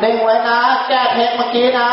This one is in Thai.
ได้หวยนะ แก้เพลงเมื่อกี้นะ